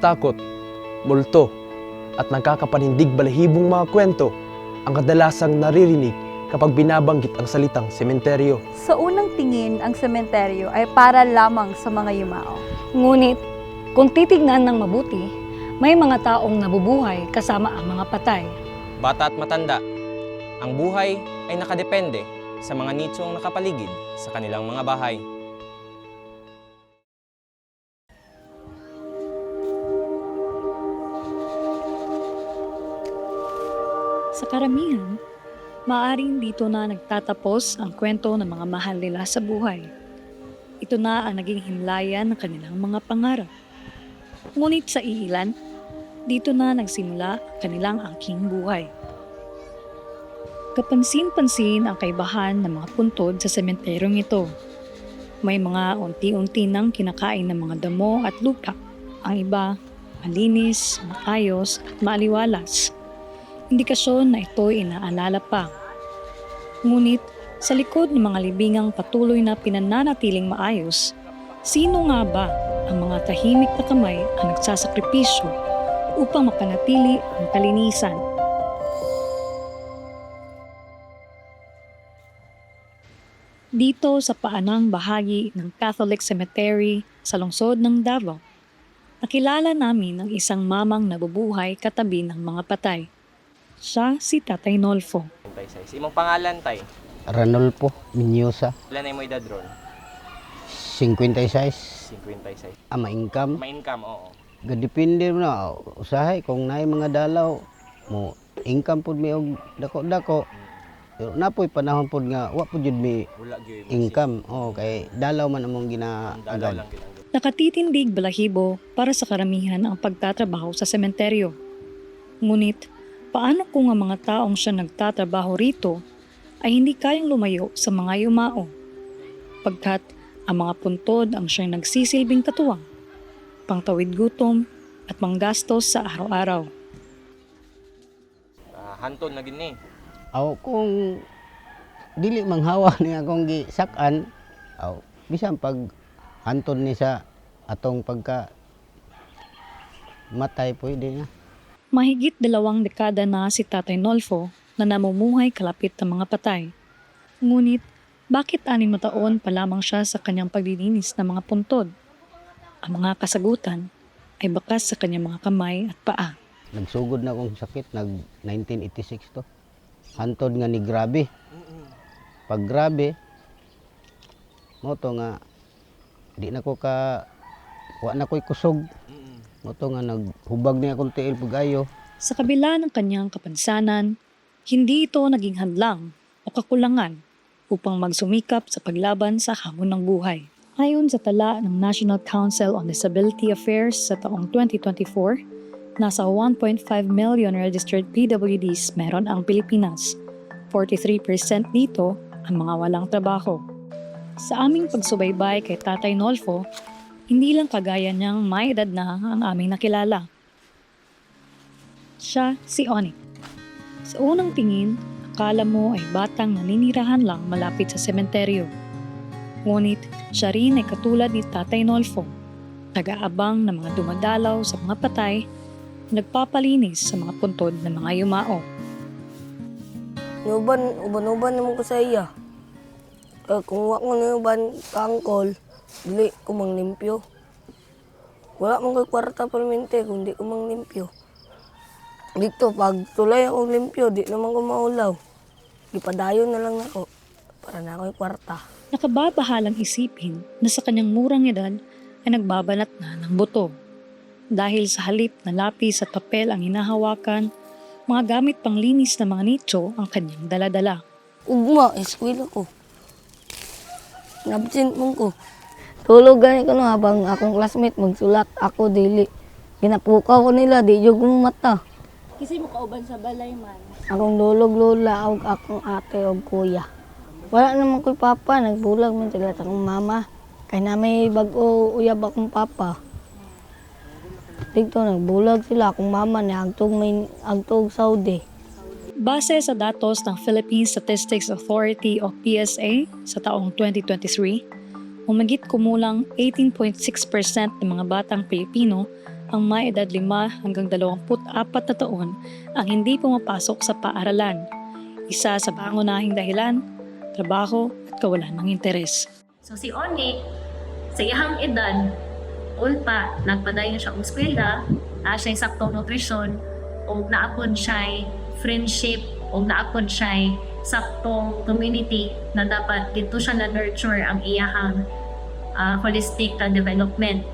takot, multo, at nagkakapanindig balahibong mga kwento ang kadalasang naririnig kapag binabanggit ang salitang sementeryo. Sa unang tingin, ang sementeryo ay para lamang sa mga yumao. Ngunit, kung titignan ng mabuti, may mga taong nabubuhay kasama ang mga patay. Bata at matanda, ang buhay ay nakadepende sa mga nichong nakapaligid sa kanilang mga bahay. Sa karamihan, maaring dito na nagtatapos ang kwento ng mga mahal nila sa buhay. Ito na ang naging himlayan ng kanilang mga pangarap. Ngunit sa iilan, dito na nagsimula ang kanilang angking buhay. Kapansin-pansin ang kaibahan ng mga puntod sa sementeryong ito. May mga unti-unti nang kinakain ng mga damo at lupa. Ang iba, malinis, maayos at maaliwalas indikasyon na ito'y inaalala pa. Ngunit sa likod ng mga libingang patuloy na pinananatiling maayos, sino nga ba ang mga tahimik na kamay ang nagsasakripisyo upang mapanatili ang kalinisan? Dito sa paanang bahagi ng Catholic Cemetery sa lungsod ng Davao, nakilala namin ang isang mamang nabubuhay katabi ng mga patay. Siya si Tatay Nolfo. Tay, size. Imong pangalan, tay. Ranolfo Minyosa, Ilan ay mo edad ron? 56. 56. Ama income. Ma-income, oo. Gadepende mo na usahay kung naay mga dalaw mo income pud mi og dako-dako. Pero napoy panahon pud nga wa pud jud mi Wala gyud income. Oh, kay dalaw man among dalaw ginaagad. lang. Nakatitindig balahibo para sa karamihan ang pagtatrabaho sa sementeryo. Ngunit, paano kung ang mga taong siya nagtatrabaho rito ay hindi kayang lumayo sa mga yumao? Pagkat ang mga puntod ang siyang nagsisilbing katuwang, pangtawid gutom at manggastos sa araw-araw. Ah, hanton na gini. Aw kung dili manghawa ni akong gisakan, aw bisan pag hanton ni sa atong pagka matay pwede na. Mahigit dalawang dekada na si Tatay Nolfo na namumuhay kalapit ng mga patay. Ngunit, bakit anim na taon pa lamang siya sa kanyang paglilinis ng mga puntod? Ang mga kasagutan ay bakas sa kanyang mga kamay at paa. Nagsugod na akong sakit nag 1986 to. Hantod nga ni grabe. Pag grabe, mo to nga di na ko ka wa na ko'y kusog. Mo to nga naghubag ni akong tiil pagayo. Sa kabila ng kanyang kapansanan, hindi ito naging hadlang o kakulangan upang magsumikap sa paglaban sa hamon ng buhay. Ayon sa tala ng National Council on Disability Affairs sa taong 2024, nasa 1.5 million registered PWDs meron ang Pilipinas. 43% dito ang mga walang trabaho. Sa aming pagsubaybay kay Tatay Nolfo, hindi lang kagaya niyang may edad na ang aming nakilala. Siya si Onik. Sa unang tingin, akala mo ay batang naninirahan lang malapit sa sementeryo. Ngunit siya rin ay katulad ni Tatay Nolfo, nag-aabang ng mga dumadalaw sa mga patay, nagpapalinis sa mga puntod ng mga yumao. Nuban, uban-uban naman ko sa iya. Kung wa ko nuban kangkol, dili ko manglimpyo. Wala man ko'y kwarta permente kung di ko manglimpyo. Dito, pag tulay ako limpyo, di naman ko maulaw. Ipadayon na lang ako para na ako'y kwarta. Nakababahalang isipin na sa kanyang murang edad ay nagbabanat na ng buto. Dahil sa halip na lapis at papel ang hinahawakan, mga gamit panglinis na mga nicho ang kanyang daladala. Ugma, eskwela ko. Nabsent mo ko. Tulog gani ko no habang akong classmate magsulat ako dili. Ginapukaw ko nila, di jud mata. Kasi mo kauban sa balay man. Akong lulog lola ug akong ate ug kuya. Wala naman ko'y papa, nagbulag man sila sa akong mama. Kay na may bag-o uyab akong papa. Dito nagbulag sila akong mama ni agtog may agtog Saudi. Base sa datos ng Philippine Statistics Authority o PSA sa taong 2023, humigit kumulang 18.6% ng mga batang Pilipino ang may edad 5 hanggang 24 na taon ang hindi pumapasok sa paaralan. Isa sa pangunahing dahilan, trabaho at kawalan ng interes. So si Oni, sa iyang edad, ulpa, nagpadayon siya og eskwela, na siya saktong nutrisyon, o naapon siya friendship, o naapon siya saktong community na dapat dito siya na-nurture ang iyahang ah, holistic na development.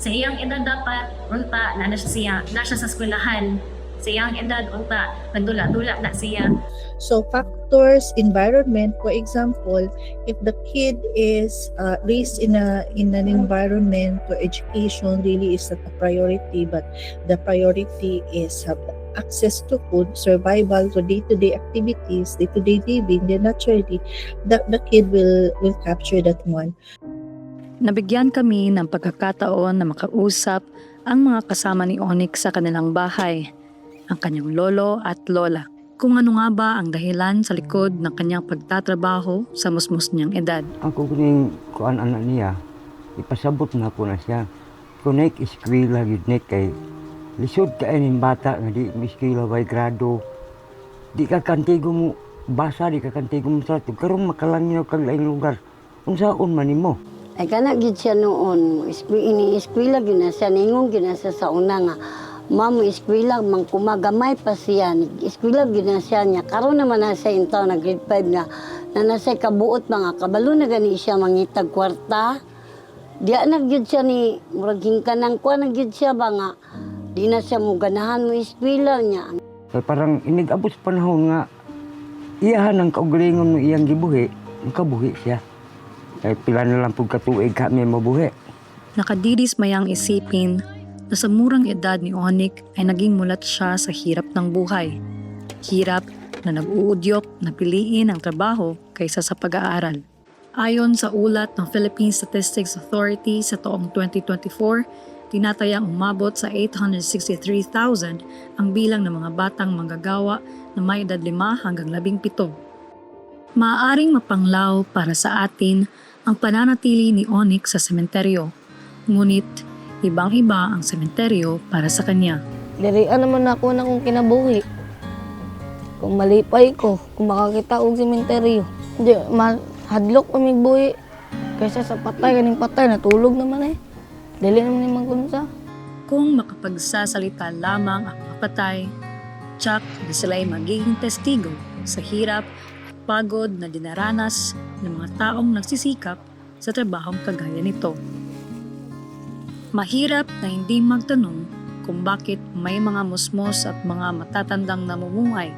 Sa iyang edad dapat, ulpa, na, na siya, na siya sa eskwelahan. Sa iyang edad, ulpa, nagdula-dula na siya. So factors, environment, for example, if the kid is uh, raised in a in an environment where education really is not a priority, but the priority is have access to food, survival, to day-to-day activities, day-to-day living, then naturally, the, the kid will will capture that one. Nabigyan kami ng pagkakataon na makausap ang mga kasama ni Onyx sa kanilang bahay, ang kanyang lolo at lola. Kung ano nga ba ang dahilan sa likod ng kanyang pagtatrabaho sa musmus niyang edad. Ako kuning kuan anak niya, ipasabot na ko na siya. Kunik eskwela gid nek kay lisod ka ning bata nga di mo eskwela by grado. Di ka kantigo mo basa di ka kantigo mo sa karon makalangyaw kag laing lugar. Unsaon man nimo? Ay kana gid siya noon, Iskwi- ini eskwela gyud na siya ningon gyud na siya sa una nga. Mamo eskwela man kumagamay pa siya, eskwela gyud na siya niya. Karon naman na siya intaw na grade 5 na na nasa kabuot mga kabalo na gani siya mangitag kwarta. Diya na gyud siya ni murag hingkanang kuan na gyud siya ba nga di na siya mo ganahan mo eskwela niya. Parang inigabot panahon nga iyahan ang kaugalingon mo iyang gibuhi, makabuhi siya. Kay pila na lang pug katuig kami mabuhi. Nakadiris mayang isipin na sa murang edad ni Onyx ay naging mulat siya sa hirap ng buhay. Hirap na nag-uudyok na piliin ang trabaho kaysa sa pag-aaral. Ayon sa ulat ng Philippine Statistics Authority sa taong 2024, tinatayang umabot sa 863,000 ang bilang ng mga batang manggagawa na may edad 5 hanggang 17. Maaaring mapanglaw para sa atin ang pananatili ni Onyx sa sementeryo, ngunit ibang-iba ang sementeryo para sa kanya. Dirian naman ako na kung kinabuhi. Kung malipay ko, kung makakita og sementeryo. Hindi, mahadlok ko buhi. Kaysa sa patay, kaning patay, natulog naman eh. Dili naman yung magkunsa. Kung makapagsasalita lamang ang mapatay, tsak na sila ay magiging testigo sa hirap pagod na dinaranas ng mga taong nagsisikap sa trabahong kagaya nito. Mahirap na hindi magtanong kung bakit may mga musmos at mga matatandang namumuhay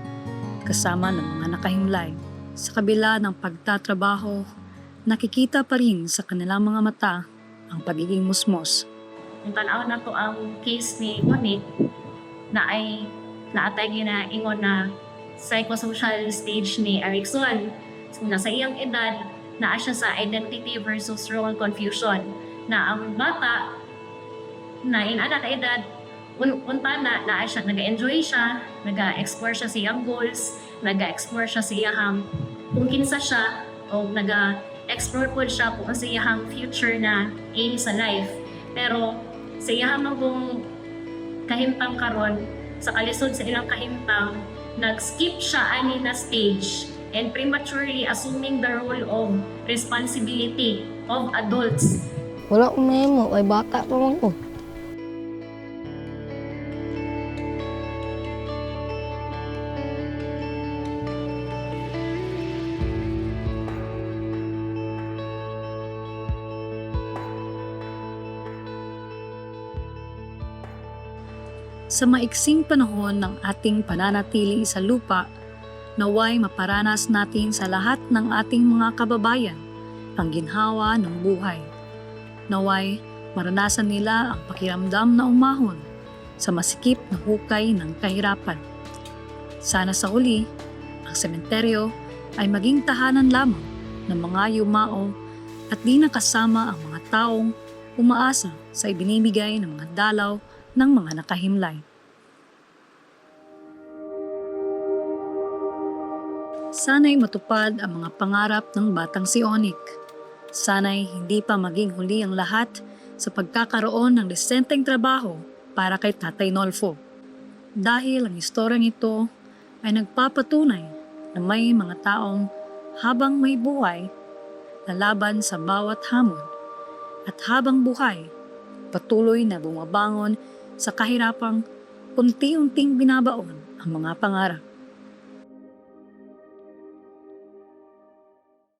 kasama ng mga nakahimlay. Sa kabila ng pagtatrabaho, nakikita pa rin sa kanilang mga mata ang pagiging musmos. Kung tanaw na to ang case ni Monique na ay naatay na ingon na psychosocial stage ni Erickson. So, nasa iyang edad, naa siya sa identity versus role confusion na ang bata na inana na edad un unta na naa siya naga-enjoy siya, naga-explore siya sa iyang goals, naga-explore siya sa iyang kung kinsa siya o naga-explore po siya kung sa iyang future na aim sa life. Pero sa iyang kung kahimtang karon sa kalisod sa ilang kahimtang nag-skip siya ani na stage and prematurely assuming the role of responsibility of adults Wala ko mahimo, ay bata pa man ko. Sa maiksing panahon ng ating pananatili sa lupa, naway maparanas natin sa lahat ng ating mga kababayan ang ginhawa ng buhay. Naway maranasan nila ang pakiramdam na umahon sa masikip na hukay ng kahirapan. Sana sa huli, ang sementeryo ay maging tahanan lamang ng mga yumao at di nakasama ang mga taong umaasa sa ibinibigay ng mga dalaw ng mga nakahimlay. Sana'y matupad ang mga pangarap ng batang si Onik. Sana'y hindi pa maging huli ang lahat sa pagkakaroon ng desenteng trabaho para kay Tatay Nolfo. Dahil ang istoryang ito ay nagpapatunay na may mga taong habang may buhay, lalaban sa bawat hamon at habang buhay, patuloy na bumabangon sa kahirapang unti-unting binabaon ang mga pangarap.